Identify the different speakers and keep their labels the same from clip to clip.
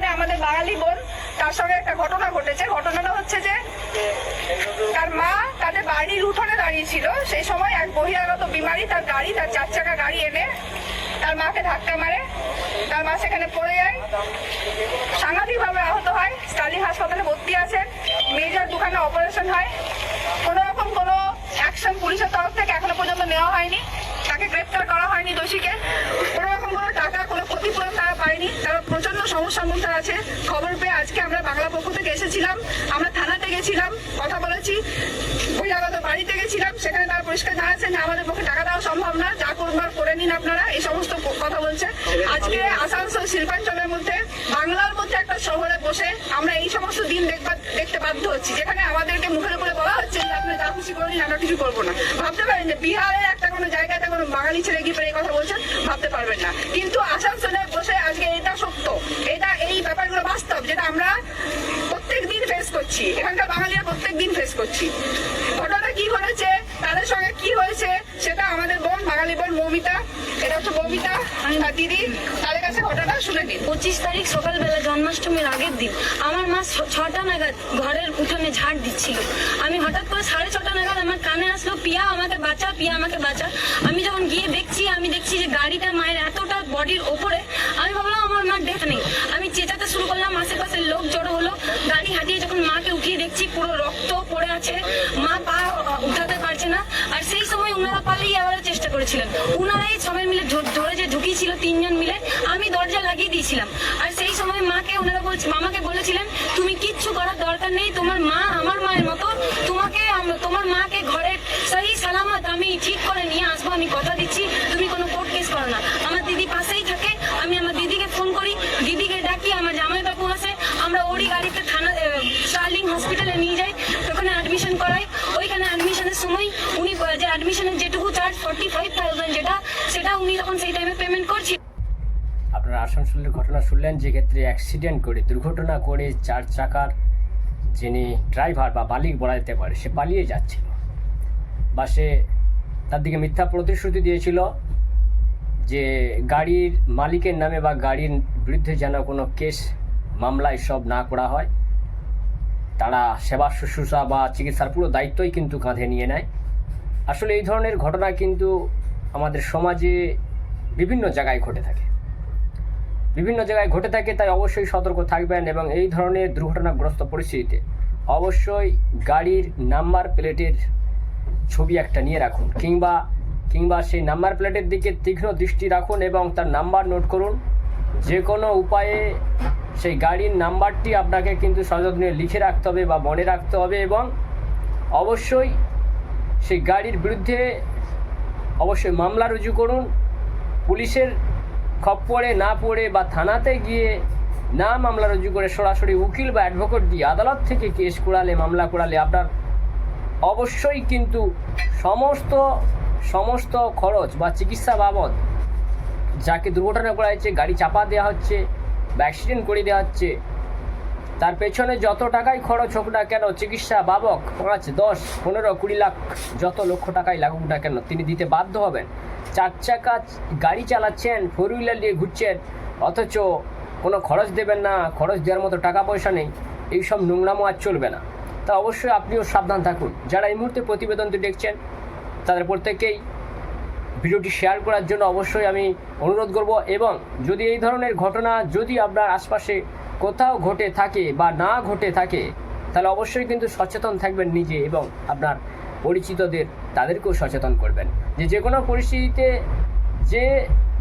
Speaker 1: এখানে আমাদের বাঙালি বোন, তার সঙ্গে একটা ঘটনা ঘটেছে। ঘটনাটা হচ্ছে যে, তার মা তাদের বাড়ির উঠোনে দাঁড়িয়ে ছিল। সেই সময় এক বহিরাগত বিমারি তার গাড়ি, তার চার চাকা গাড়ি এনে তার মাকে ধাক্কা মারে। তার মা সেখানে পড়ে যায়। সাংঘাতিকভাবে আহত হয়। স্টালিং হাসপাতালে ভর্তি আছেন। মেজর দুখানে অপারেশন হয়। কোনো রকম কোনো অ্যাকশন পুলিশের তরফ থেকে এখনও পর্যন্ত নেওয়া হয়নি। তাকে গ্রেপ্তার করা হয়নি দোষীকে কোনো রকম কোনো টাকা কোনো ক্ষতিপূরণ তারা পায়নি, তারা প্রচণ্ড সমস্যার মধ্যে আছে। খবর পেয়ে আজকে আমরা বাংলা পক্ষ থেকে এসেছিলাম, আমরা থানাতে গেছিলাম, কথা বলেছি। বহিরাগত বাড়িতে গেছিলাম, সেখানে তারা পরিষ্কার জানাচ্ছেন যে আমাদের পক্ষে টাকা দেওয়া সম্ভব না, যা করবার করে নিন আপনারা, এই সমস্ত কথা বলছে। আজকে আসানসোল শিল্পাঞ্চলের মধ্যে, বাংলার মধ্যে একটা শহরে বসে আমরা এই সমস্ত দিন দেখতে বাধ্য হচ্ছি। যেখানে আমাদেরকে মুখের উপরে বলা হচ্ছে যে, আপনি যা খুশি করে আমরা কিছু করব না। ভাবতে পারেন যে বিহারের কোনো জায়গাতে কোনো বাঙালি ছেলে গিয়ে এই কথা বলছেন, ভাবতে পারবেন না। কিন্তু আসানসোলে বসে আজকে এটা সত্য। এটা এই ব্যাপারগুলো বাস্তব, যেটা আমরা করছি। এখানকার বাঙালিরা প্রত্যেক দিন ফেস করছি। ঘটনা কি ঘটেছে তাদের সঙ্গে কি হয়েছে সেটা আমাদের বোন বাঙালি বোন মৌমিতা এটা হচ্ছে মৌমিতা দিদি তাদের কাছে ঘটনা শুনে নিন।
Speaker 2: পঁচিশ তারিখ সকালবেলা জন্মাষ্টমীর আগের দিন আমার মা ছটা নাগাদ ঘরের উঠানে ঝাড় দিচ্ছিল। আমি হঠাৎ করে সাড়ে ছটা নাগাদ আমার কানে আসলো পিয়া আমাকে বাঁচা পিয়া আমাকে বাঁচা। আমি যখন গিয়ে দেখছি আমি দেখছি যে গাড়িটা মায়ের এতটা বডির ওপরে দেখছি, পুরো রক্ত পড়ে আছে। মা পা উঠাতে পারছে না। আর সেই সময় ওনারা পালিয়ে আবার চেষ্টা করেছিলেন। ওনারাই সবাই মিলে ধরে যে ঢুকিয়েছিল তিনজন মিলে, আমি দরজা লাগিয়ে দিয়েছিলাম। আর সেই সময় মাকে ওনারা বলছে মামাকে বলেছিলেন তুমি কিচ্ছু করার দরকার নেই তোমার মা আমার মায়ের মতো তোমাকে আম- তোমার মাকে ঘরে সহি সালামত আমি ঠিক করে নিয়ে আসব আমি কথা দিচ্ছি তুমি কোনো কোর্ট কেস করো না আমার দিদি পাশেই থাকে আমি আমার দিদিকে ফোন করি দিদিকে ডাকি আমার জামাই বাবু আসে আমরা ওরই গাড়িতে থানা স্টার্লিং হসপিটালে নিয়ে যাই ওখানে অ্যাডমিশন করাই ওইখানে অ্যাডমিশনের সময় উনি যে অ্যাডমিশনের যেটুকু চার্জ ফর্টি ফাইভ থাউজেন্ড যেটা, সেটা উনি তখন সেই টাইমে পেমেন্ট করছি।
Speaker 3: আপনারা আসানসোলের ঘটনা শুনলেন, যে ক্ষেত্রে অ্যাক্সিডেন্ট করে, দুর্ঘটনা করে চার চাকার যিনি ড্রাইভার বা মালিক বলা যেতে পারে, সে পালিয়ে যাচ্ছিল। বা সে তার দিকে মিথ্যা প্রতিশ্রুতি দিয়েছিল যে গাড়ির মালিকের নামে বা গাড়ির বিরুদ্ধে যেন কোনো কেস মামলা এসব না করা হয়। তারা সেবা শুশ্রূষা বা চিকিৎসার পুরো দায়িত্বই কিন্তু কাঁধে নিয়ে নেয়। আসলে এই ধরনের ঘটনা কিন্তু আমাদের সমাজে বিভিন্ন জায়গায় ঘটে থাকে। বিভিন্ন জায়গায় ঘটে থাকে, তাই অবশ্যই সতর্ক থাকবেন এবং এই ধরনের দুর্ঘটনাগ্রস্ত পরিস্থিতিতে অবশ্যই গাড়ির নাম্বার প্লেটের ছবি একটা নিয়ে রাখুন কিংবা কিংবা সেই নাম্বার প্লেটের দিকে তীক্ষ্ণ দৃষ্টি রাখুন এবং তার নাম্বার নোট করুন। যে কোনো উপায়ে সেই গাড়ির নাম্বারটি আপনাকে কিন্তু সযত্নে লিখে রাখতে হবে বা মনে রাখতে হবে এবং অবশ্যই সেই গাড়ির বিরুদ্ধে অবশ্যই মামলা রুজু করুন। পুলিশের খপ্পরে না পড়ে বা থানাতে গিয়ে না মামলা রুজু করে সরাসরি উকিল বা অ্যাডভোকেট দিয়ে আদালত থেকে কেস করালে মামলা করালে আপনার অবশ্যই কিন্তু সমস্ত সমস্ত খরচ বা চিকিৎসা বাবদ যাকে দুর্ঘটনা করা হচ্ছে গাড়ি চাপা দেওয়া হচ্ছে বা অ্যাক্সিডেন্ট করে দেওয়া হচ্ছে। তার পেছনে যত টাকাই খরচ হোক না কেন, চিকিৎসা বাবক, পাঁচ, দশ, পনেরো, কুড়ি লাখ যত লক্ষ টাকাই লাগুক না কেন, তিনি দিতে বাধ্য হবেন। চার চাকা গাড়ি চালাচ্ছেন ফোর হুইলার নিয়ে ঘুরছেন, অথচ কোনো খরচ দেবেন না, খরচ দেওয়ার মতো টাকা পয়সা নেই এইসব নোংরামো আর চলবে না। তা অবশ্যই আপনিও সাবধান থাকুন। যারা এই মুহূর্তে প্রতিবেদনটি দেখছেন, তাদের প্রত্যেকেই ভিডিওটি শেয়ার করার জন্য অবশ্যই আমি অনুরোধ করব এবং যদি এই ধরনের ঘটনা যদি আপনার আশপাশে কোথাও ঘটে থাকে বা না ঘটে থাকে, তাহলে অবশ্যই কিন্তু সচেতন থাকবেন নিজে এবং আপনার পরিচিতদের তাদেরকেও সচেতন করবেন। যে যে কোনো পরিস্থিতিতে যে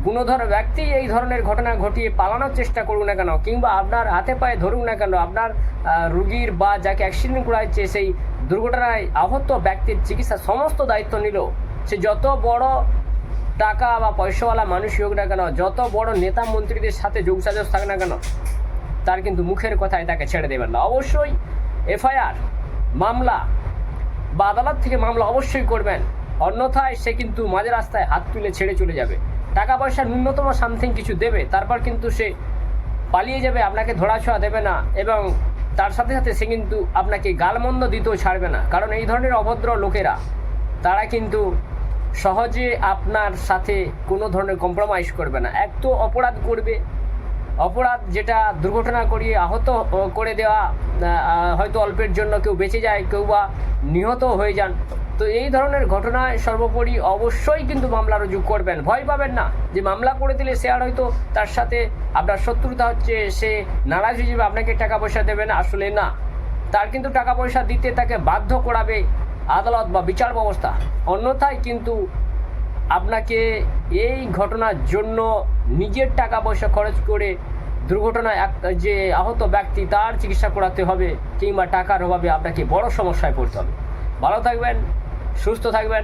Speaker 3: গুণধর ব্যক্তি এই ধরনের ঘটনা ঘটিয়ে পালানোর চেষ্টা করুক না কেন, কিংবা আপনার হাতে পায়ে ধরুক না কেন, আপনার রুগীর বা যাকে অ্যাক্সিডেন্ট করা হচ্ছে সেই দুর্ঘটনায় আহত ব্যক্তির চিকিৎসার সমস্ত দায়িত্ব নিল সে যত বড় টাকা বা পয়সাওয়ালা মানুষই হোক না কেন, যত বড় নেতা মন্ত্রীদের সাথে যোগসাজস থাক না কেন, তার কিন্তু মুখের কথায় তাকে ছেড়ে দেবেন না। অবশ্যই এফআইআর মামলা বা আদালত থেকে মামলা অবশ্যই করবেন, অন্যথায় সে কিন্তু মাঝে রাস্তায় হাত তুলে ছেড়ে চলে যাবে। টাকা পয়সা ন্যূনতম সামথিং কিছু দেবে, তারপর কিন্তু সে পালিয়ে যাবে, আপনাকে ধরাছোঁয়া দেবে না এবং তার সাথে সাথে সে কিন্তু আপনাকে গালমন্দ দিতেও ছাড়বে না। কারণ এই ধরনের অভদ্র লোকেরা, তারা কিন্তু সহজে আপনার সাথে কোনো ধরনের কম্প্রোমাইজ করবে না। এক তো অপরাধ করবে। অপরাধ যেটা দুর্ঘটনা করিয়ে আহত করে দেওয়া হয়তো অল্পের জন্য কেউ বেঁচে যায়, কেউ বা নিহত হয়ে যান। তো এই ধরনের ঘটনায় সর্বোপরি অবশ্যই কিন্তু মামলা রুজু করবেন। ভয় পাবেন না যে মামলা করে দিলে সে আর হয়তো তার সাথে আপনার শত্রুতা হচ্ছে, সে নারাজ হয়ে যাবে, আপনাকে টাকা পয়সা দেবে না। আসলে না। তার কিন্তু টাকা পয়সা দিতে তাকে বাধ্য করাবে। আদালত বা বিচার ব্যবস্থা। অন্যথায় কিন্তু আপনাকে এই ঘটনার জন্য নিজের টাকা পয়সা খরচ করে দুর্ঘটনায় এক, যে আহত ব্যক্তি তার চিকিৎসা করাতে হবে কিংবা টাকার অভাবে আপনাকে বড় সমস্যায় পড়তে হবে। ভালো থাকবেন, সুস্থ থাকবেন,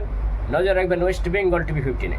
Speaker 3: নজর রাখবেন ওয়েস্ট বেঙ্গল টিভি ফিফটিনে